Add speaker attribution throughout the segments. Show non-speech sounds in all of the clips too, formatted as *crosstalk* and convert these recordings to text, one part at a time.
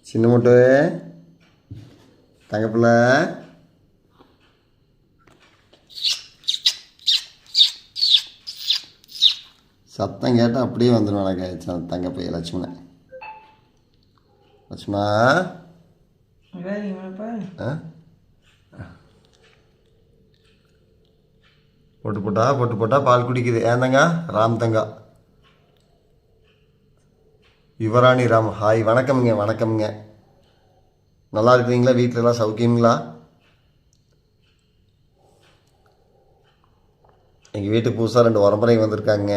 Speaker 1: சின்ன முட்டு. தங்கப்பிள்ள. சத்தம் கேட்டால் அப்படியே வந்துடும் எனக்கு. தங்க பையன் லட்சுமணன் லட்சுமணா. போட்டு போட்டா போட்டு போட்டா பால் குடிக்குது. ஏன் தங்கா? ராம் தங்கா. யுவராணி ராம் ஹாய் வணக்கம்ங்க வணக்கம்ங்க. நல்லா இருக்கிறீங்களா? வீட்டிலலாம் சௌக்கியங்களா? எங்கள் வீட்டுக்கு புதுசாக ரெண்டு உரம்பரை வந்திருக்காங்க.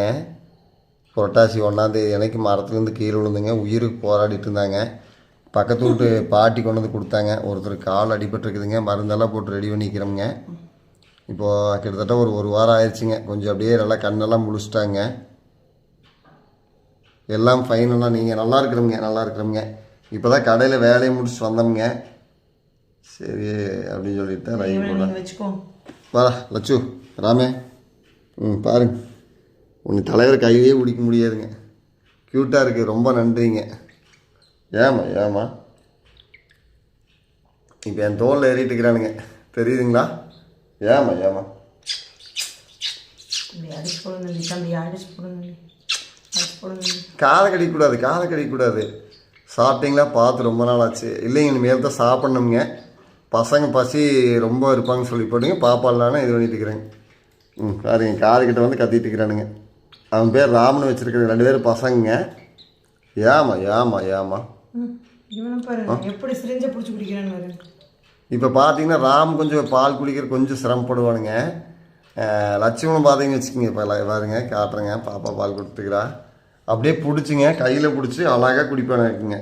Speaker 1: புரட்டாசி ஒன்றாந்தேதி எனக்கு மரத்துலேருந்து கீழே விழுந்துங்க. உயிருக்கு போராடிட்டு இருந்தாங்க. பக்கத்து வீட்டு பாட்டி கொண்டு வந்து கொடுத்தாங்க. ஒருத்தர் கால் அடிபட்டுருக்குதுங்க. மருந்தெல்லாம் போட்டு ரெடி பண்ணிக்கிறோங்க இப்போது கிட்டத்தட்ட ஒரு ஒரு வாரம் ஆயிடுச்சுங்க. கொஞ்சம் அப்படியே நல்லா கண்ணெல்லாம் முழிச்சிட்டாங்க. எல்லாம் ஃபைனலாக நீங்கள் நல்லா இருக்கிறவங்க நல்லா இருக்கிறவங்க. இப்போ தான் கடையில் வேலையை முடிச்சுட்டு வந்தோம்ங்க சரி அப்படின்னு சொல்லிட்டு தான் போடலாம்
Speaker 2: வச்சுக்கோ.
Speaker 1: வா லட்சு ராமே. ம் பாருங்க. உன்னை தலைவர் கையிலேயே பிடிக்க முடியாதுங்க. க்யூட்டாக இருக்குது ரொம்ப நன்றிங்க. ஏமா ஏமா இப்போ என் தோலில் ஏறிட்டு இருக்கிறானுங்க. தெரியுதுங்களா? ஏமா ஏமா காலை கடிக்கக்கூடாது காலை கடிக்கக்கூடாது. சாப்பிட்டீங்களா? பார்த்து ரொம்ப நாள் ஆச்சு இல்லைங்க இனிமேல் தான் சாப்பிட்ணுங்க பசங்க பசி ரொம்ப இருப்பாங்கன்னு சொல்லி போட்டுங்க. பாப்பாலான்னு இது பண்ணிட்டு இருக்கிறேங்க. ம் பாருங்க காதுகிட்ட வந்து கத்திட்டு இருக்கிறானுங்க. அவன் பேர் ராமன் வச்சிருக்கிற ரெண்டு பேரும் பசங்க ஏமா ஏமா ஏமா. இப்போ பார்த்தீங்கன்னா ராம் கொஞ்சம் பால் குடிக்கிற கொஞ்சம் சிரமப்படுவானுங்க. அஹ் லட்சுமணன் பார்த்தீங்கன்னு வச்சுக்கோங்க இப்போ பாருங்க காட்டுறேங்க. பாப்பா பால் கொடுத்துக்கிறா. அப்படியே பிடிச்சிங்க கையில் பிடிச்சி அழகாக குடிப்பேன் இருக்குங்க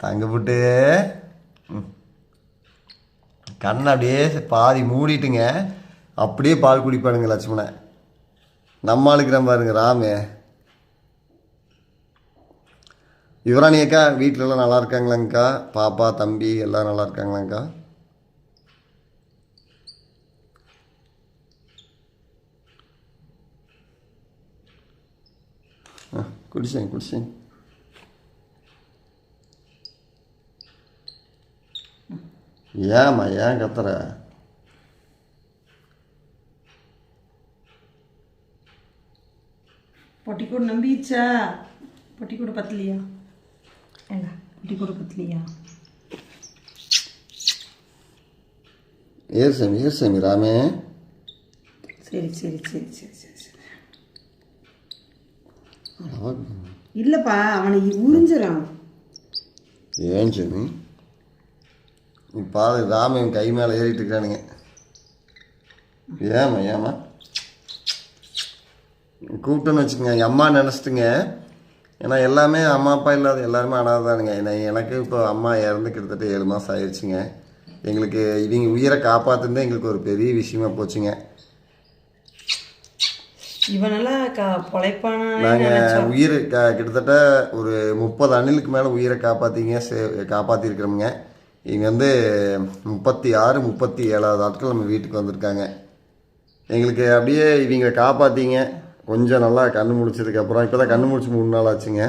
Speaker 1: தங்க புட்டு. கண்ணை அப்படியே பாதி மூடிட்டுங்க அப்படியே பால் குடிப்பானுங்க லட்சுமணன் நம்ம ஆளுக்கிறேன் பாருங்க ராமே. யுவராணி அக்கா நல்லா இருக்காங்களாங்கக்கா? பாப்பா தம்பி எல்லாம் நல்லா இருக்காங்களாங்கக்கா ஆ குடிச்சேன் குடிச்சேன் ஏம்மா ஏன் கத்துற
Speaker 2: பொட்டிக்கூடு நம்பிச்சா பொட்டிக்கூடு பத்தலையா ஏங்க பொட்டிக்கூடு பத்தலையா
Speaker 1: ஏர் சாமி ஏர் சாமி ராமே
Speaker 2: சரி சரி சரி சரி சரி சரி இல்லைப்பா அவனை உறிஞ்சிடான்
Speaker 1: ஏன் சாமி இப்போ ராம கை மேலே ஏறிட்டு இருக்கானுங்க. ஏமா ஏமா கூப்பிட்டோன்னு வச்சுக்கோங்க என் அம்மா நினச்சிட்டுங்க. ஏன்னா எல்லாமே அம்மா அப்பா இல்லாத எல்லாருமே அனாதானுங்க ஏன்னா எனக்கு இப்போ அம்மா இறந்து கிட்டத்தட்ட ஏழு மாதம் ஆயிடுச்சுங்க எங்களுக்கு இவங்க உயிரை காப்பாற்றுந்தே எங்களுக்கு ஒரு பெரிய விஷயமா போச்சுங்க.
Speaker 2: இவனெல்லாம் பொழைப்பானே
Speaker 1: நாங்கள் உயிர் கிட்டத்தட்ட ஒரு முப்பது அணிலுக்கு மேலே உயிரை காப்பாற்றிங்க சே காப்பாற்றிருக்கிறோமுங்க இவங்க வந்து முப்பத்தி ஆறு முப்பத்தி ஏழாவது ஆட்கள் நம்ம வீட்டுக்கு வந்திருக்காங்க. எங்களுக்கு அப்படியே இவங்க காப்பாற்றிங்க கொஞ்சம் நல்லா கண்ணு முடிச்சதுக்கப்புறம் இப்போ தான் கண்ணு முடிச்சு மூணு நாள் ஆச்சுங்க.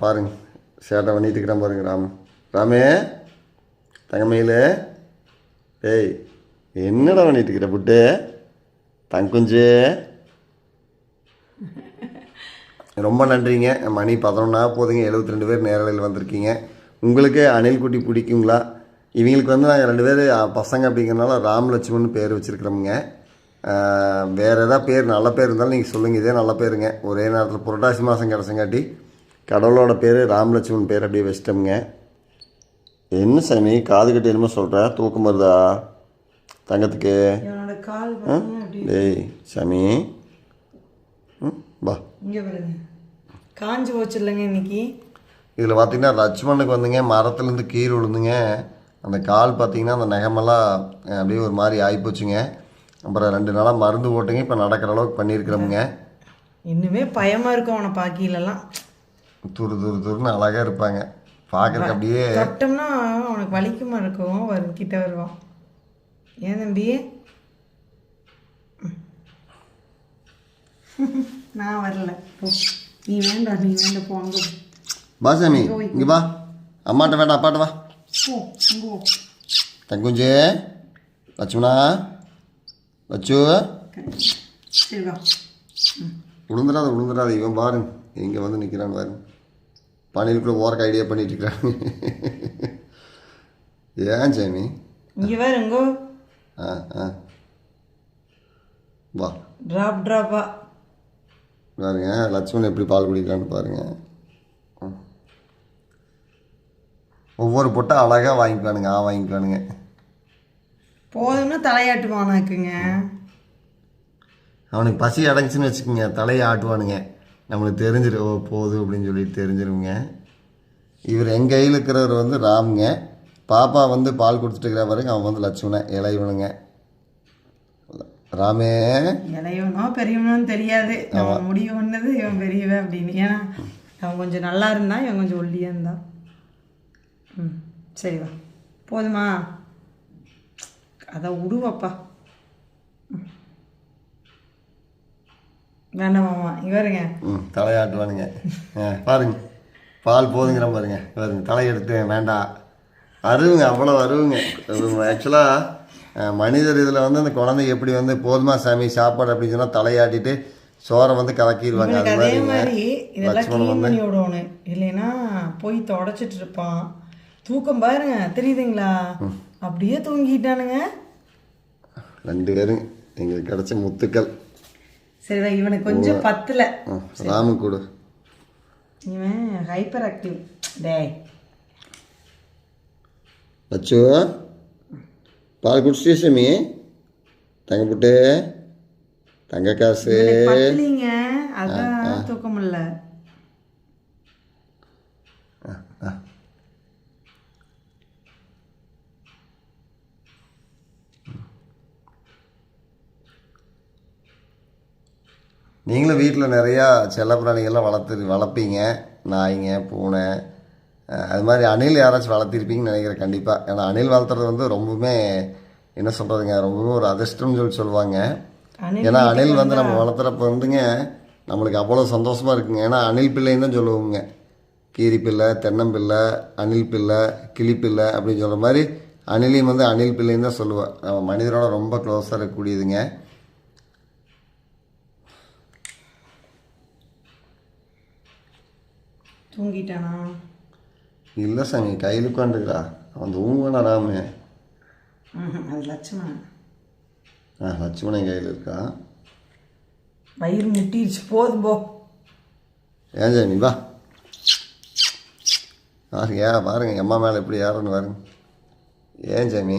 Speaker 1: பாருங்க சேட்டை பண்ணிட்டு இருக்கிறேன் பாருங்க ராம். ராமே தங்கமயில. டேய் என்னடா பண்ணிட்டு இருக்கிற புட்டு? தங்குஞ்சு. *laughs* ரொம்ப நன்றிங்க. மணி பதினொன்னா போதுங்க. எழுபத்தி ரெண்டு பேர் நேரலையில் வந்திருக்கீங்க. உங்களுக்கு அணில் குட்டி பிடிக்குங்களா? இவங்களுக்கு வந்து நாங்கள் ரெண்டு பேர் பசங்க அப்படிங்கிறனால ராம் லட்சுமண் பேர் வச்சுருக்கிறோமுங்க. வேறு ஏதாவது பேர் நல்ல பேர் இருந்தாலும் நீங்கள் சொல்லுங்கள் இதே நல்ல பேருங்க. ஒரே நேரத்தில் புரட்டாசி மாதம் கிடச்சங்காட்டி கடவுளோட பேர் ராம் லட்சுமண் பேர் அப்படியே வச்சிட்டோமுங்க. என்ன சாமி காது கட்டி என்னமோ சொல்கிற தூக்கம் வருதா? தங்கத்துக்கு? டேய் சாமி. ம் வா.
Speaker 2: இங்கே பாருங்க. காஞ்சு போச்சு இல்லைங்க இன்னைக்கு.
Speaker 1: இதில் பார்த்தீங்கன்னா லட்சுமணுக்கு வந்துங்க மரத்துலேருந்து கீழே விழுந்துங்க. அந்த கால் பார்த்தீங்கன்னா அந்த நகமெல்லாம் அப்படியே ஒரு மாதிரி ஆகிப்போச்சுங்க அப்புறம் ரெண்டு நாளாக மருந்து போட்டுங்க இப்போ நடக்கிற அளவுக்கு பண்ணியிருக்கிறோமுங்க.
Speaker 2: இன்னுமே பயமா இருக்கும் அவனை பாக்கியிலலாம்.
Speaker 1: துரு துரு துருன்னு அழகாக இருப்பாங்க. பார்க்குறக்கு அப்படியே
Speaker 2: தொட்டோம்னா அவனுக்கு வலிக்குமா இருக்கும்? வரும் கிட்ட வருவான். ஏன் தம்பி? நான் வரல. போ. நீ வேண்டாம் நீ வேண்டாம் போ அங்கே போ.
Speaker 1: பா சாமி இங்கே வா. அம்மாட்ட வேண்டாம் அப்பாட்ட வா. தங்குஞ்சு லட்சுமணா லட்சு. விழுந்துடாத விழுந்துடாத இவன் பாருங்க எங்கே வந்து நிற்கிறான்னு பாருங்க பணியிலுக்குள்ள ஓரக்க ஐடியா பண்ணிட்டு இருக்கிறான் ஏன் சாமி?
Speaker 2: இங்கே வேறு எங்கோ
Speaker 1: ஆ ஆ. வா.
Speaker 2: ட்ராப் ட்ராப்பா
Speaker 1: பாருங்க லட்சுமணன் எப்படி பால் குடிக்கிறான்னு பாருங்க. ம். ஒவ்வொரு பொட்டை அழகாக வாங்கிக்குவானுங்க ஆ வாங்கிக்குவானுங்க
Speaker 2: போதும்னு தலையாட்டுவானாக்குங்க
Speaker 1: அவனுக்கு பசி அடைஞ்சுன்னு வச்சுக்கோங்க தலையை ஆட்டுவானுங்க. நம்மளுக்கு தெரிஞ்சிரு ஓ போதும் அப்படின்னு சொல்லி தெரிஞ்சிருங்க. இவர் எங்கள் கையில் இருக்கிறவர் வந்து ராமுங்க. பாப்பா வந்து பால் கொடுத்துட்டு இருக்கிற வரைக்கும் அவன் வந்து லட்சுமணன் இளையவனுங்க. ராமே.
Speaker 2: இளையவனோ பெரியவனோன்னு தெரியாது. அவன் முடிவு பண்ணது இவன் பெரியவன் அப்படின்னு. ஏன்னா அவன் கொஞ்சம் நல்லா இருந்தா இவன் கொஞ்சம் ஒல்லியாக இருந்தான் ம் சரி வா. போதுமா? அதை விடுவாப்பா. வேண்டாமாம்மா இவருங்க
Speaker 1: ம் தலையாட்டுவானுங்க. பாருங்க. பால் போதுங்கிற பாருங்க. பாருங்க தலையெடுத்து வேண்டாம். அருவுங்க அவ்வளோ அருவுங்க. ஆக்சுவலாக மனிதர் இதில் வந்து அந்த குழந்தை எப்படி வந்து போதுமா சாமி சாப்பாடு அப்படின்னு சொன்னால் தலையாட்டிட்டு சோறை வந்து கலக்கிடுவாங்க அது
Speaker 2: மாதிரி இதெல்லாம் க்ளீன் பண்ணி விடணும். இல்லைன்னா போய் தொடச்சிட்டு இருப்பான். தூக்கம் பாருங்க தெரியுதுங்களா? அப்படியே தூங்கிட்டானுங்க.
Speaker 1: ரெண்டு பேரும் எங்களுக்கு கிடைச்ச முத்துக்கள்.
Speaker 2: சரி வை, இவனுக்கு கொஞ்சம் பத்துல.
Speaker 1: ராமு கூடு.
Speaker 2: இவன் ஹைப்பர் ஆக்டிவ் டேய்.
Speaker 1: லட்சு. பால் குடிச்சிட்டே சாமி? தங்க புட்டு தங்க காசு.
Speaker 2: தூக்கம் இல்லை.
Speaker 1: நீங்களும் வீட்டில் நிறையா செல்லப்பிராணிகள்லாம் வளர்த்து வளர்ப்பீங்க. நாய்ங்க பூனை அது மாதிரி அணில் யாராச்சும் வளர்த்திருப்பீங்கன்னு நினைக்கிறேன் கண்டிப்பாக ஏன்னா அணில் வளர்த்துறது வந்து ரொம்பவுமே என்ன சொல்கிறதுங்க ரொம்பவே ஒரு அதிர்ஷ்டம்னு சொல்லி சொல்லுவாங்க. ஏன்னா அணில் வந்து நம்ம வளர்த்துறப்ப வந்துங்க நம்மளுக்கு அவ்வளோ சந்தோஷமாக இருக்குங்க. ஏன்னா அணில் பிள்ளைன்னு தான் சொல்லுவோங்க கீரி பிள்ளை தென்னம்பிள்ளை அணில் பிள்ளை கிளிப்பிள்ளை அப்படின்னு சொல்கிற மாதிரி அணிலையும் வந்து அணில் பிள்ளைன்னு தான் சொல்லுவேன் நம்ம மனிதரோட ரொம்ப க்ளோஸாக இருக்கக்கூடியதுங்க.
Speaker 2: தூங்கிட்டானா?
Speaker 1: இல்லை சாமி கையில் உட்காந்துக்கிறா. அவன் தூங்குவானா ராமு?
Speaker 2: அது லட்சுமணன்.
Speaker 1: ஆ லட்சுமணன் கையில் இருக்கா?
Speaker 2: வயிறு முட்டிடுச்சு போதும் போ.
Speaker 1: ஏன் சாமி வா. பாருங்க ஏன் பாருங்க அம்மா மேலே எப்படி ஏறன்னு பாருங்க. ஏன் சாமி?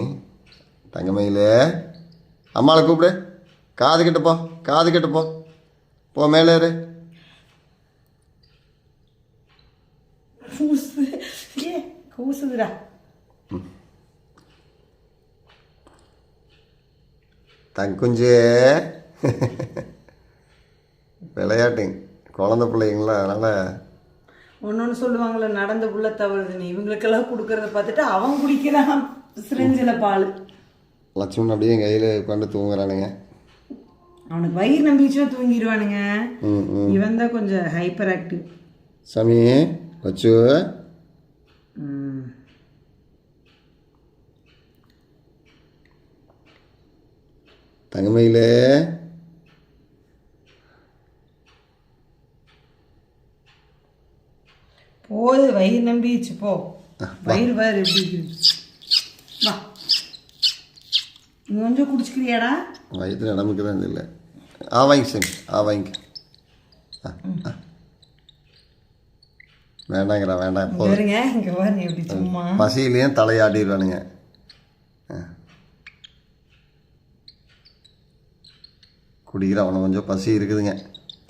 Speaker 1: தங்கமயிலே. அம்மாவை கூப்பிடு. காது கிட்ட போ காது கிட்ட போ. போ மேலே
Speaker 2: கூசுதுடா
Speaker 1: தங்குஞ்சே. விளையாட்டுங்க. குழந்த பிள்ளைங்களா அதனால்.
Speaker 2: ஒன்னொன்னு சொல்லுவாங்கல்ல நடந்த புள்ள தவறுதுன்னு இவங்களுக்கெல்லாம் கொடுக்கறத பார்த்துட்டு அவன் குடிக்கிறான். சிரிஞ்சில பால்.
Speaker 1: லட்சுமணன் அப்படியே என் கையில் உட்காந்து தூங்குறானுங்க.
Speaker 2: அவனுக்கு வயிறு நம்பிச்சுன்னா தூங்கிடுவானுங்க இவன் தான் கொஞ்சம் ஹைப்பர் ஆக்டிவ்
Speaker 1: சாமி லட்சு. தங்கமயிலே.
Speaker 2: போது வயிறு நம்பிச்சு போ. வயிறு பாரு எப்படி வா. நீ கொஞ்சம் குடிச்சுக்கிறியாடா?
Speaker 1: வயிற்று நடமுக்கு தான் இல்லை ஆ வாங்கி சாமி ஆ வாங்கி ஆ, ஆ. வேண்டாங்கிறா வேண்டாம்.
Speaker 2: பாருங்க இங்க பாருங்க சும்மா.
Speaker 1: பசியிலையும் தலையாட்டிடுவானுங்க. குடிக்கிற அவனை கொஞ்சம் பசி இருக்குதுங்க.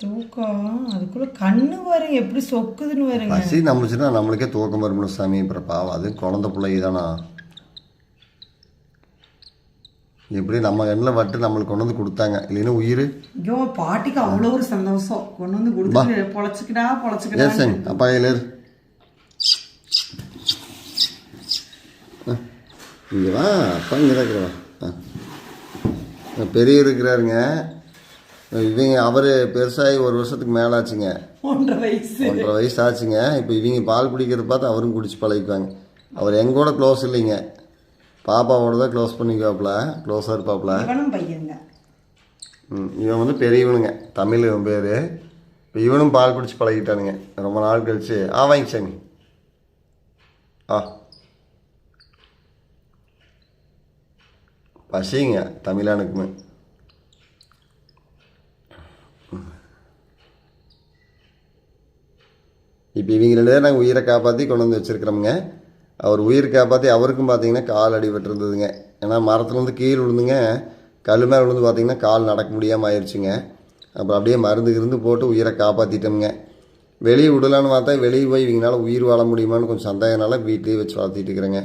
Speaker 2: தூக்கம் அதுக்குள்ள கண்ணு பாருங்க எப்படி சொக்குதுன்னு பாருங்க.
Speaker 1: பசி நம்மளுச்சுன்னா நம்மளுக்கே தூக்கம் வரும்ல சாமி அப்புறம் பாவம் அது குழந்த பிள்ளை தானா? எப்படி நம்ம கண்ணில் வட்டு நம்மளுக்கு கொண்டு வந்து கொடுத்தாங்க. இல்லைன்னா உயிர்.
Speaker 2: ஐயோ பாட்டிக்கு அவ்வளோ ஒரு சந்தோஷம். கொண்டு வந்து கொடுத்து பொழைச்சிக்கிடா பொழைச்சிக்கிடா.
Speaker 1: ஏன் சாமி அப்பா இரு இங்கே வா. அப்பா இங்கே தான் இருக்கிறவா. பெரிய இருக்கிறாருங்க. இவங்க அவர் பெருசாகி ஒரு வருஷத்துக்கு மேலே ஆச்சுங்க
Speaker 2: ஒன்றரை வயசு.
Speaker 1: ஒன்றரை வயசு ஆச்சுங்க. இப்போ இவங்க பால் குடிக்கிறத பார்த்து அவரும் குடிச்சு பழகிக்குவாங்க. அவர் எங்கூட க்ளோஸ் இல்லைங்க. பாப்பாவோட தான் க்ளோஸ் பண்ணிக்குவாப்புல க்ளோஸாக இருப்பாப்புல
Speaker 2: இவனும் பையன்தான்.
Speaker 1: ம், இவன் வந்து பெரியவனுங்க. தமிழ் இவன் பேர். இப்போ இவனும் பால் குடிச்சு பழகிட்டானுங்க. ரொம்ப நாள் கழிச்சு. ஆ வாங்கி சாமி. ஆ. பசிங்க தமிழானுக்குமே. இப்போ இவங்க ரெண்டு நாங்கள் உயிரை காப்பாற்றி கொண்டு வந்து வச்சுருக்கிறோமுங்க. அவர் உயிர் காப்பாற்றி அவருக்கும் பார்த்தீங்கன்னா கால் அடிபட்டுருந்ததுங்க ஏன்னா மரத்துலேருந்து கீழே விழுந்துங்க. கல் மேலே விழுந்து பார்த்தீங்கன்னா கால் நடக்க முடியாமல் ஆயிடுச்சுங்க அப்புறம் அப்படியே மருந்து கிருந்து போட்டு உயிரை காப்பாற்றிட்டோம்ங்க வெளியே விடலான்னு பார்த்தா வெளியே போய் இவங்களால உயிர் வாழ முடியுமான்னு கொஞ்சம் சந்தேகனால வீட்லேயே வச்சு வளர்த்திட்டு இருக்கிறேங்க.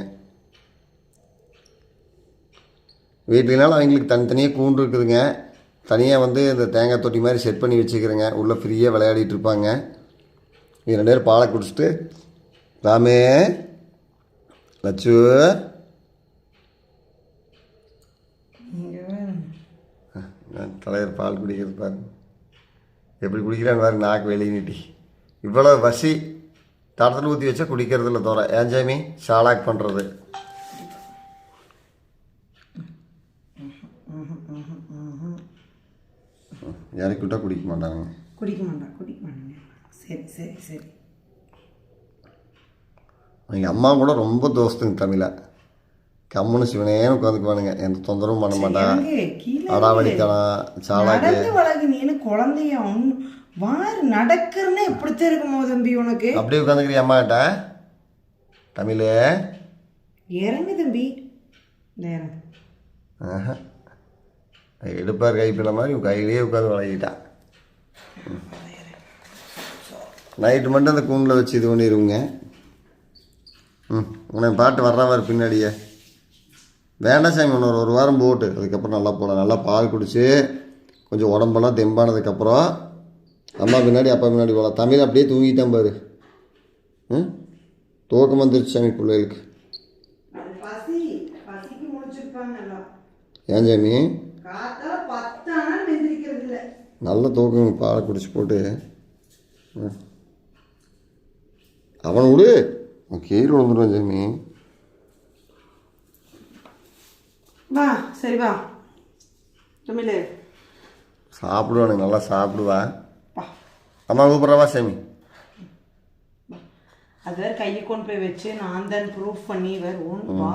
Speaker 1: வீட்லனாலும் அவங்களுக்கு தனித்தனியாக கூண்டு இருக்குதுங்க. தனியாக வந்து இந்த தேங்காய் தொட்டி மாதிரி செட் பண்ணி வச்சுக்கிறேங்க. உள்ளே ஃப்ரீயாக விளையாடிட்டு இருப்பாங்க. இவங்க ரெண்டு பேரும் பாலை குடிச்சிட்டு ராமே லட்சு தலைவர் பால் குடிக்கிறது பாருங்க. எப்படி குடிக்கிறான்னு பாருங்க நாக்கு வெளியே நீட்டி. இவ்வளோ வசி தடத்தில் ஊற்றி வச்சா குடிக்கிறது இல்லை தோற. ஏன் சாமி ஷாலாக் பண்ணுறது இறக்கி விட்டா குடிக்க மாட்டாங்க.
Speaker 2: குடிக்க மாட்டான் குடிக்க மாட்டாங்க. சரி சரி சரி.
Speaker 1: எங்கள் அம்மா கூட ரொம்ப தோஸ்துங்க தமிழை. கம்முன்னு சிவனேன்னு உட்காந்துக்குவானுங்க. எந்த தொந்தரவும் பண்ண மாட்டான் அடாவடித்தனம் சாலாக்கு.
Speaker 2: குழந்தைய வாரு நடக்கிறன்னு எப்படித்தான் இருக்குமோ தம்பி உனக்கு.
Speaker 1: அப்படியே உட்காந்துக்கிறியா அம்மா கிட்ட தமிழ்.
Speaker 2: இறங்கு தம்பி.
Speaker 1: ஆஹா. எடுப்பார் கைப்பிள்ள மாதிரி உன் கையிலேயே உட்காந்து வளர்க்கிட்டான் நைட்டு மட்டும் அந்த கூண்டில் வச்சு இது பண்ணிடுவோங்க உன்னை பாட்டு வர்றவாரு பின்னாடியே. வேண்டாம் சாமி இன்னொரு ஒரு வாரம் போட்டு. அதுக்கப்புறம் நல்லா போகலாம் நல்லா பால் குடிச்சு கொஞ்சம் உடம்பெல்லாம் தெம்பானதுக்கப்புறம் அம்மா பின்னாடி அப்பா பின்னாடி போகலாம் தமிழ் அப்படியே தூங்கிட்டான் பாரு. ம்? தூக்கம் வந்துருச்சு சாமி பிள்ளைகளுக்கு. ஏன் சாமி? நல்ல தூக்கம் பாலை குடிச்சு போட்டு. ம். அவனை விடு. அவன் கீழே விழுந்துருவான் சாமி
Speaker 2: வா சரி வா. தமிழ்
Speaker 1: சாப்பிடுவானுங்க நல்லா சாப்பிடுவான்
Speaker 2: வா.
Speaker 1: அம்மா கூப்பிட்றவா சாமி
Speaker 2: அது வேற கையை கொண்டு போய் வச்சு நான் தான் ப்ரூஃப் பண்ணி வேற ஒன்று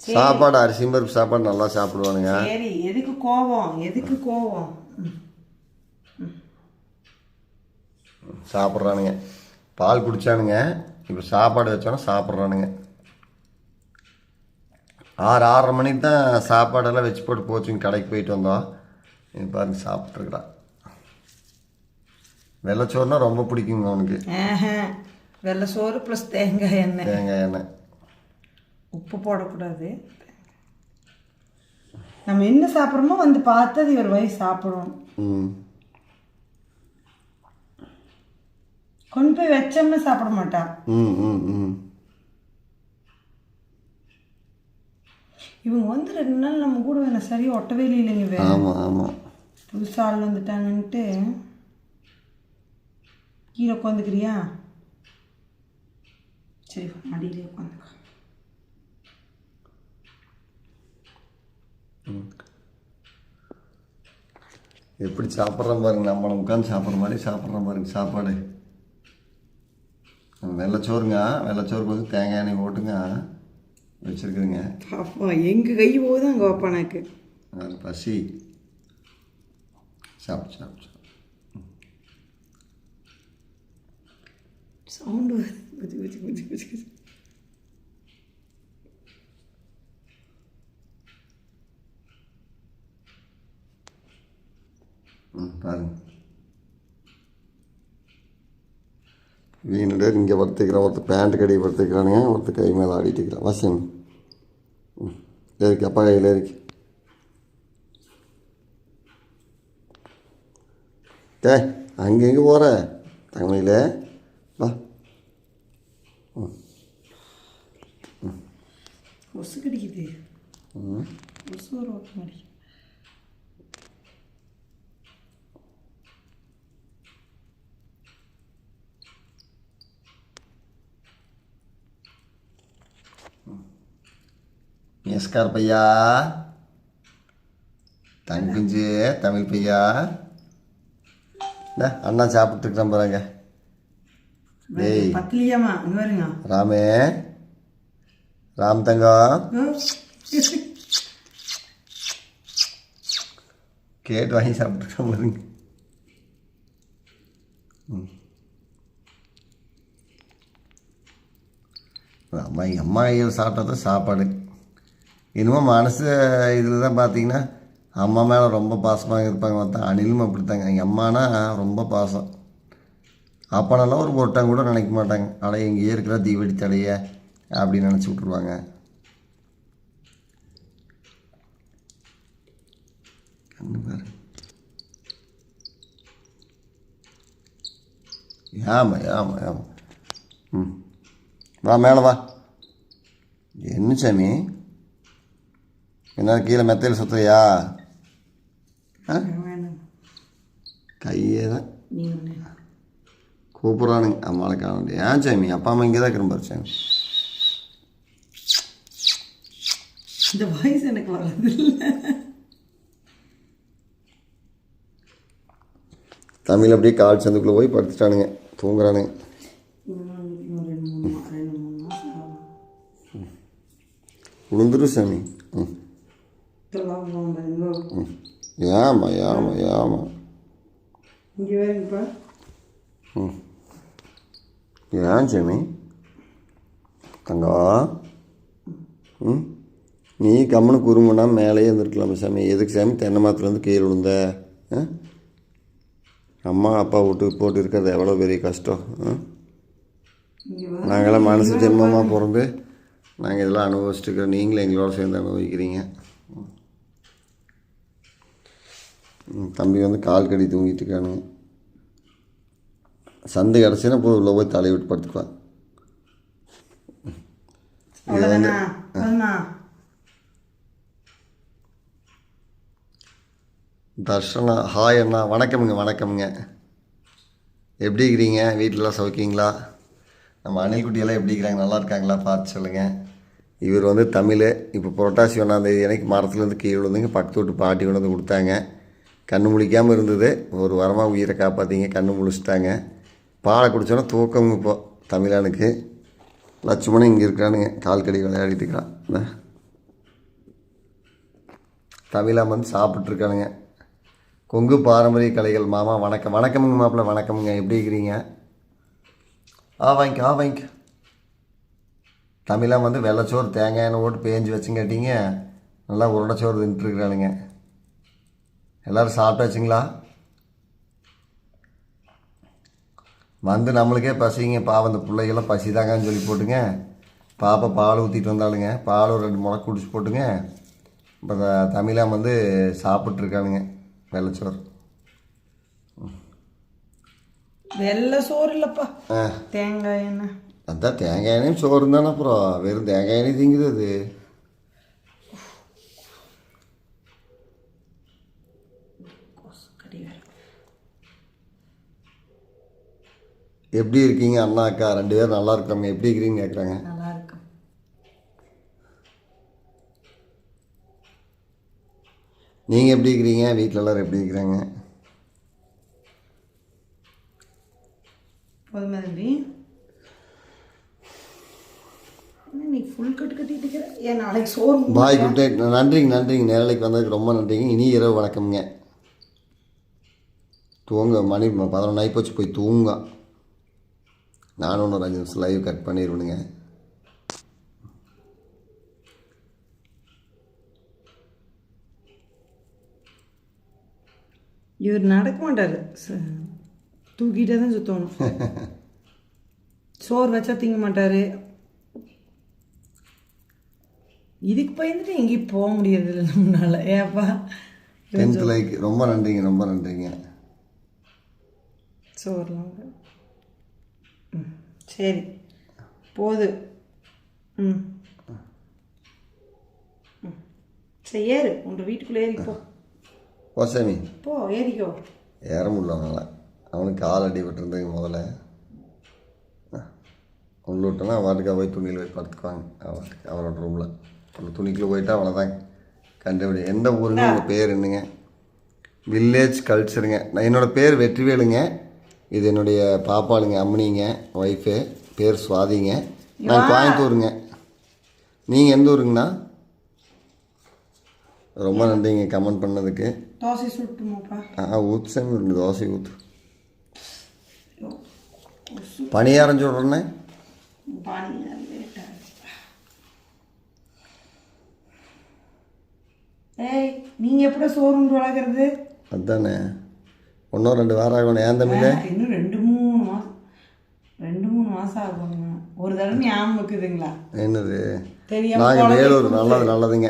Speaker 1: சாப்பாடு அரிசி பருப்பு சாப்பாடு நல்லா சாப்பிடுவானுங்க.
Speaker 2: சரி எதுக்கு கோவம்? எதுக்கு கோவம்.
Speaker 1: சாப்பிட்றானுங்க. பால் குடிச்சானுங்க. இப்போ சாப்பாடு வச்சோன்னா சாப்பிட்றானுங்க. ஆறு ஆறரை மணிக்கு தான் சாப்பாடெல்லாம் வச்சு போட்டு போச்சுங்க கடைக்கு போயிட்டு வந்தோம். இது பாருங்க சாப்பிட்ருக்குறான் வெள்ளைச்சோறுனா ரொம்ப பிடிக்குங்க அவனுக்கு.
Speaker 2: ஆஹா. வெள்ளை சோறு ப்ளஸ் தேங்காய் எண்ணெய்.
Speaker 1: தேங்காய் எண்ணெய்.
Speaker 2: உப்பு போடக்கூடாது. நம்ம என்ன சாப்பிட்றோமோ வந்து பார்த்து அது ஒரு வயசு சாப்பிடணும்
Speaker 1: ம்.
Speaker 2: கொண்டு போய் வச்சோம்னா சாப்பிட மாட்டா.
Speaker 1: ம் ம் ம்.
Speaker 2: இவங்க வந்து ரெண்டு நாள் நம்ம கூட வேணா சரியா ஒட்டவே இல்லைங்க
Speaker 1: ஆமாம் ஆமாம்
Speaker 2: புதுசா ஆள் வந்துட்டாங்கன்ட்டு கீழே உட்காந்துக்கிறியா சரி மடியிலே உட்காந்துக்கோ
Speaker 1: எப்படி சாப்பிட்றோம் பாருங்க நம்மளை உட்காந்து சாப்பிட்ற மாதிரி சாப்பிட்ற பாருங்க சாப்பாடு. வெள்ளைச்சோறுங்க வெள்ளைச்சோறுக்கு வந்து தேங்காய் எண்ணெய் போட்டுங்க வச்சுருக்குதுங்க.
Speaker 2: பாப்பா எங்க கை போகுது அங்கே வைப்பா எனக்கு
Speaker 1: பசி. சாப்பிட்டு சாப்பிட்டு.
Speaker 2: சவுண்டு வருது.
Speaker 1: பாருங்க. வீணு இங்கே படுத்துக்கிறான் ஒருத்தர் பேண்ட் கடையை படுத்துக்கிறானுங்க ஒருத்தர் கை மேலே ஆடிட்டு இருக்கிறான் வாசியம் ம். இருக்கு அப்பா கையில் இருக்கு டே அங்கே எங்கே போகிற தங்கமையில் வா.
Speaker 2: கொசு கடிக்குது.
Speaker 1: ம்.
Speaker 2: கொசு ஒரு ஓட்டம் அடிக்கும்
Speaker 1: எஸ்கார் பையா தங்குஞ்சு தமிழ் பையா இந்தா, அண்ணா சாப்பிட்டுருக்குறேன் பாருங்க டேய்
Speaker 2: பத்தலையாமா இங்கே வருங்க
Speaker 1: ராமே ராம் தங்கம் கேட்டு வாங்கி சாப்பிட்டுருக்கேன் பாருங்க ம். அம்மா எங்கள் அம்மா கையில் சாப்பிட்டா தான் சாப்பாடு இன்னமும் மனசு இதில் தான் பார்த்தீங்கன்னா அம்மா மேலே ரொம்ப பாசமாக இருப்பாங்க பார்த்தா அனிலும் அப்படித்தாங்க. எங்கள் அம்மானா ரொம்ப பாசம். அப்பனெல்லாம் ஒரு பொருட்டாங்க கூட நினைக்க மாட்டாங்க. ஆனால் இங்கேயே இருக்கிற தீவெடி தடைய அப்படின்னு நினச்சி விட்ருவாங்க ஆமாம் ஆமாம் ஏமா ஏமா ஏமா ம். வா மேலே வா. என்ன சாமி? என்ன கீழே மெத்தையில்
Speaker 2: வேணும்.
Speaker 1: கையே தான் கூப்பிட்றானுங்க. அம்மாவை காண ஏன் சாமி? அப்பா அம்மா இங்கே தான் இருக்கிற சாமி.
Speaker 2: இந்த வாய்ஸ் எனக்கு வர்றது இல்லை
Speaker 1: தமிழ் அப்படியே கால் சந்துக்குள்ளே போய் படுத்துட்டானுங்க. தூங்குறானுங்க.
Speaker 2: இன்னும் ரெண்டு மூணு மா- ரெண்டு மூணு மாதம் ஆகும்.
Speaker 1: விழுந்துரும் சாமி ம்
Speaker 2: இதெல்லாம் போங்க இங்கே
Speaker 1: ம் ஏமா ஏமா ஏமா ம் ஏன் சாமி தங்கம் ம் நீ கம்முனு குறும்புனா மேலேயே இருந்திருக்கலாம் சாமி எதுக்கு சாமி தென்னை மரத்துலேருந்து கீழே விழுந்த? அம்மா அப்பா விட்டு போட்டு இருக்கிறது எவ்வளோ பெரிய கஷ்டம் நாங்களாம் மனசு ஜென்மமாக பிறந்து நாங்கள் இதெல்லாம் அனுபவிச்சுட்டு இருக்கிறோம் நீங்களும் எங்களோட சேர்ந்து அனுபவிக்கிறீங்க ம், தம்பி வந்து கால் கடி தூங்கிட்டு இருக்கானுங்க சந்தை கிடச்சின்னா போய் உள்ள போய் தலையை விட்டு படுத்துக்குவான்
Speaker 2: போதுமா
Speaker 1: தர்ஷனா ஹாய் அண்ணா. வணக்கமுங்க வணக்கமுங்க. எப்படி இருக்கிறீங்க? வீட்டிலலாம் சௌக்கியங்களா? நம்ம அணில்குட்டியெல்லாம் எப்படி இருக்கிறாங்க? நல்லா இருக்காங்களா? பார்த்து சொல்லுங்கள் இவர் வந்து தமிழ். இப்போ புரட்டாசி ஒன்றாந்தேதி எனக்கு மரத்துலேருந்து கீழே விழுந்துங்க பக்கத்து வீட்டு பாட்டி கொண்டு வந்து கொடுத்தாங்க. கண்ணு முழிக்காமல் இருந்தது. ஒரு வாரமாக உயிரை காப்பாற்றிங்க கண்ணு முழிச்சிட்டாங்க. பாலை குடித்தோன்னா தூக்கம் இப்போ தமிழனுக்கு. லட்சுமணன் இங்கே இருக்கிறானுங்க கால் கடி விளையாடிட்டு இருக்கிறான். தமிழாம் வந்து சாப்பிட்ருக்கானுங்க கொங்கு பாரம்பரிய கலைகள் மாமா வணக்கம். வணக்கமுங்க மாப்பிள்ள வணக்கமுங்க. எப்படி இருக்கிறீங்க? ஆ வாங்கிக்க ஆ வாங்கிக்க. தமிழாம் வந்து வெள்ளைச்சோறு தேங்காய் எண்ணெய் போட்டு பேஞ்சு வச்சுங்காட்டிங்க நல்லா உருளைச்சோறு தின்ட்டுருக்குறானுங்க எல்லோரும் சாப்பிட்டாச்சுங்களா? வந்து நம்மளுக்கே பசிங்க. பாவம் இந்த பிள்ளைகள்லாம் பசி தாங்கன்னு சொல்லி போட்டுங்க. பாப்பா பால் ஊற்றிட்டு வந்தாளுங்க. பால் ஒரு ரெண்டு முளை குடிச்சு போட்டுங்க. இப்போ தமிழாம் வந்து சாப்பிட்ருக்கானுங்க வெள்ளைச்சோறு
Speaker 2: வெள்ளை சோறு இல்லைப்பா.
Speaker 1: ஆ.
Speaker 2: தேங்காய் எண்ணெய்.
Speaker 1: அதான் தேங்காய் எண்ணெயும் சோறு தானே அப்புறம் வெறும் தேங்காய் எண்ணெய் திங்குது அது
Speaker 2: கடி வேறு
Speaker 1: எப்படி இருக்கீங்க? அண்ணா அக்கா ரெண்டு பேரும் நல்லா இருக்கிறாங்க எப்படி இருக்கிறீங்கன்னு கேட்குறாங்க
Speaker 2: நல்லா இருக்கும்
Speaker 1: நீங்கள் எப்படி இருக்கிறீங்க? வீட்டில் எல்லாரும் எப்படி இருக்கிறாங்க?
Speaker 2: போதுமா தம்பி? என்ன நீ ஃபுல் கட்டு கட்டிட்டு இருக்கிற? ஏன் நாளைக்கு சோறு
Speaker 1: பாய் குட் நைட் நன்றிங்க நன்றிங்க. நேரலைக்கு வந்ததுக்கு ரொம்ப நன்றிங்க. இனி இரவு வணக்கம்ங்க. தூங்க மணி பதினொன்று ஆகி போச்சு. போய் தூங்க. நானும் இன்னொரு அஞ்சு நிமிஷம் லைவ் கட் பண்ணிடுவேனுங்க
Speaker 2: இவர் நடக்க மாட்டார். தூக்கிட்டே தான் சுற்றணும் *laughs* சோறு வச்சா திங்க மாட்டார். இதுக்கு பயந்துட்டு எங்கேயும் போக முடியறதில்ல நம்மளால. ஏப்பா?
Speaker 1: டென்த் லைக் ரொம்ப நன்றிங்க ரொம்ப நன்றிங்க.
Speaker 2: சோறுலாம் சரி. போது. ம். சரி ஏறு. உன்ற வீட்டுக்குள்ளே ஏறிப்போ
Speaker 1: ஓ சாமி.
Speaker 2: போ ஏறிக்கோ.
Speaker 1: ஏற முடியல அவனால். அவனுக்கு கால் அடி விட்டுருந்தேங்க முதல்ல. உள்ள விட்டோன்னா அவட்டுக்கு போய் துணியில் போய் படுத்துக்குவாங்க. அவருக்கு அவரோட ரூமில் அந்த துணிக்குள்ளே போயிட்டா அவ்வளோதான் கண்டுபிடி. எந்த ஊருங்க உங்கள் பேர் என்னங்க? வில்லேஜ் கல்ச்சருங்க நான் என்னோடய பேர் வெற்றிவேலுங்க. இது என்னுடைய பாப்பாளுங்க அம்மனிங்க ஒய்ஃபு பேர் சுவாதிங்க. நான் கோயம்புத்தூருங்க. நீங்கள் எந்த ஊருங்கண்ணா? ரொம்ப நன்றிங்க கமெண்ட் பண்ணதுக்கு.
Speaker 2: தோசை சுட்டுமாப்பா.
Speaker 1: ஆ ஊத்து சாமி ரெண்டு தோசை ஊத்து. பணியாரம்
Speaker 2: லேட்டாக ஏய் நீங்கள் எப்படி சோறு உண்டு வளர்க்குறது?
Speaker 1: அதானே இன்னும் ரெண்டு வாரம் ஆகணும் ஏன் தம்பியில்
Speaker 2: இன்னும் ரெண்டு மூணு மாதம் ரெண்டு மூணு மாதம் ஆகுங்க ஒரு தடவை ஞாபகம் இருக்குதுங்களா
Speaker 1: என்னது?
Speaker 2: தெரியாம
Speaker 1: நாங்கள் வேலூர் நல்லது நல்லதுங்க.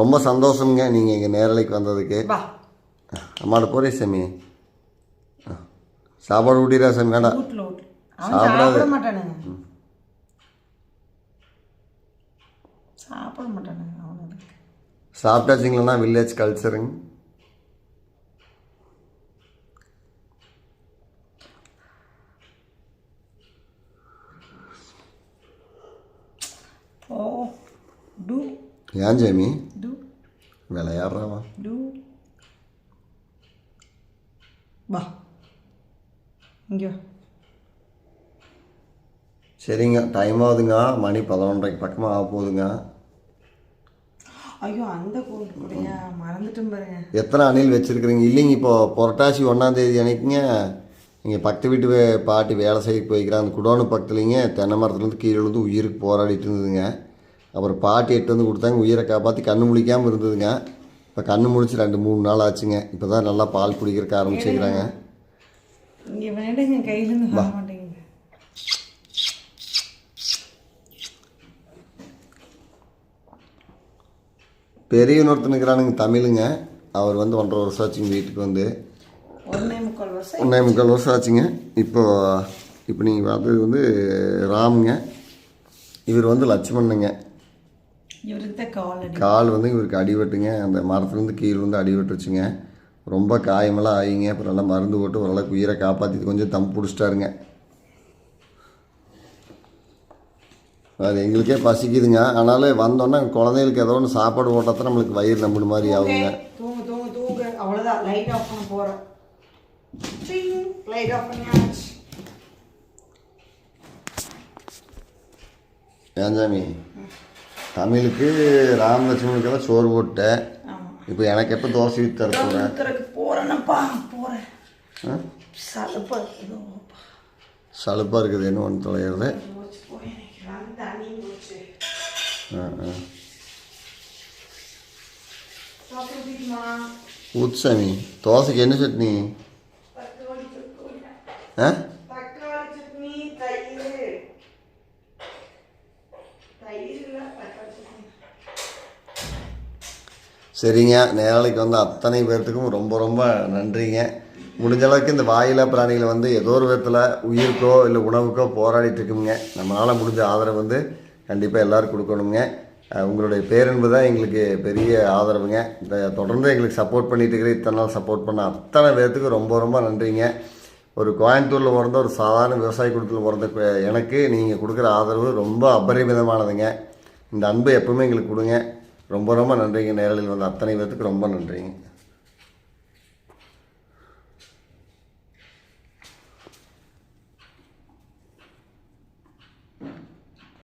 Speaker 1: ரொம்ப சந்தோஷங்க நீங்கள் இங்கே நேரலைக்கு வந்ததுக்கு. அம்மாட போறே சாமி. சாப்பாடு ஊட்டிடுறா சாமி வேண்டாம்.
Speaker 2: அவன் சாப்பிட மாட்டானுங்க.
Speaker 1: சாப்பிட்டாச்சிங்களா வில்லேஜ் கல்ச்சருங்க? ஏன் சாமி
Speaker 2: டூ
Speaker 1: விளையாடுறாவா
Speaker 2: டூ வா இங்கே.
Speaker 1: சரிங்க டைம் ஆகுதுங்க மணி பதினொன்றரைக்கு பக்கமாக ஆக போகுதுங்க
Speaker 2: ஐயோ அந்த மறந்துட்டும் பாருங்க
Speaker 1: எத்தனை அணில் வச்சுருக்குறீங்க இல்லைங்க இப்போ புரட்டாசி ஒன்றாந்தேதி அன்னைக்குங்க இங்கே பக்கத்து வீட்டு வே- பாட்டி வேலை செய்ய போய்க்கிறாங்க அந்த குடோனு பக்கத்துலேங்க தென்னை மரத்துலேருந்து கீழே விழுந்து உயிருக்கு போராடிட்டு இருந்ததுங்க. அப்புறம் பாட்டி எட்டு வந்து கொடுத்தாங்க உயிரை காப்பாற்றி கண்ணு முழிக்காமல் இருந்ததுங்க. இப்போ கண்ணு முழிச்சு ரெண்டு மூணு நாள் ஆச்சுங்க. இப்போ தான் நல்லா பால் குடிக்கிறக்க ஆரம்பிச்சுக்கிறாங்க.
Speaker 2: இங்கே வேண்டுங்க கையிலேருந்து வர மாட்டேங்குது.
Speaker 1: பெரியவன் ஒருத்தன் இருக்கிறானுங்க தமிழுங்க. அவர் வந்து ஒன்றரை வருஷம் ஆச்சுங்க வீட்டுக்கு வந்து.
Speaker 2: ஒன்றே முக்கால் வருஷம்
Speaker 1: ஒன்றே முக்கால் வருஷம் ஆச்சுங்க. இப்போ இப்போ நீங்கள் பார்த்தது வந்து ராமுங்க. இவர் வந்து லட்சுமணனுங்க
Speaker 2: கால்
Speaker 1: வந்து இவருக்கு அடிபட்டுங்க. அந்த மரத்துலேருந்து கீழே வந்து அடிபட்டுருச்சுங்க. ரொம்ப காயமெல்லாம் ஆகிங்க அப்புறம் நல்லா மருந்து போட்டு ஓரளவுக்கு உயிரை காப்பாற்றி கொஞ்சம் தம் பிடிச்சிட்டாருங்க. அது எங்களுக்கே பசிக்குதுங்க. ஆனாலும் வந்தோன்னே குழந்தைகளுக்கு ஏதோ ஒன்று சாப்பாடு போட்டால் தான் நம்மளுக்கு வயிறு நம்பின மாதிரி ஆகுங்க.
Speaker 2: தூங்கு தூங்கு தூங்கு. அவ்வளோதான் லைட் ஆஃப் பண்ண போகிறேன் லைட் ஆஃப் பண்ணியாச்சு
Speaker 1: ஏன் சாமி? தமிழுக்கு ராம் லட்சுமணுக்கெல்லாம் சோறு போட்டேன் இப்போ எனக்கு எப்போ தோசை ஊற்றி தர போகிறேன்
Speaker 2: போகிறேனப்பா போகிறேன் சலுப்பா இருக்குதோ
Speaker 1: சலுப்பாக இருக்குது என்ன ஒன்று தொலைகிறது? ஆ ஆ. ஊத்து சாமி. தோசைக்கு என்ன சட்னி
Speaker 2: தக்காளி சட்னி
Speaker 1: ஆ
Speaker 2: தக்காளி சட்னி தயிர் தயிர் இல்லை தக்காளி சட்னி
Speaker 1: சரிங்க. நேரலைக்கு வந்து அத்தனை பேர்த்துக்கும் ரொம்ப ரொம்ப நன்றிங்க. முடிஞ்ச அளவுக்கு இந்த வாயிலா பிராணிகளை வந்து ஏதோ ஒரு விதத்தில் உயிருக்கோ இல்லை உணவுக்கோ போராடிட்டு இருக்குங்க. நம்மளால் முடிஞ்ச ஆதரவு வந்து கண்டிப்பாக எல்லோரும் கொடுக்கணுங்க. உங்களுடைய பேரன்பு தான் எங்களுக்கு பெரிய ஆதரவுங்க. இந்த தொடர்ந்து எங்களுக்கு சப்போர்ட் பண்ணிட்டு இருக்கிற இத்தனை நாள் சப்போர்ட் பண்ண அத்தனை பேர்த்துக்கு ரொம்ப ரொம்ப நன்றிங்க. ஒரு கோயம்புத்தூரில் பிறந்த ஒரு சாதாரண விவசாய குடும்பத்தில் பிறந்த எனக்கு நீங்கள் கொடுக்குற ஆதரவு ரொம்ப அபரிமிதமானதுங்க. இந்த அன்பு எப்பவுமே எங்களுக்கு கொடுங்க. ரொம்ப ரொம்ப நன்றிங்க. நேரலில் வந்த அத்தனை பேர்த்துக்கு ரொம்ப நன்றிங்க.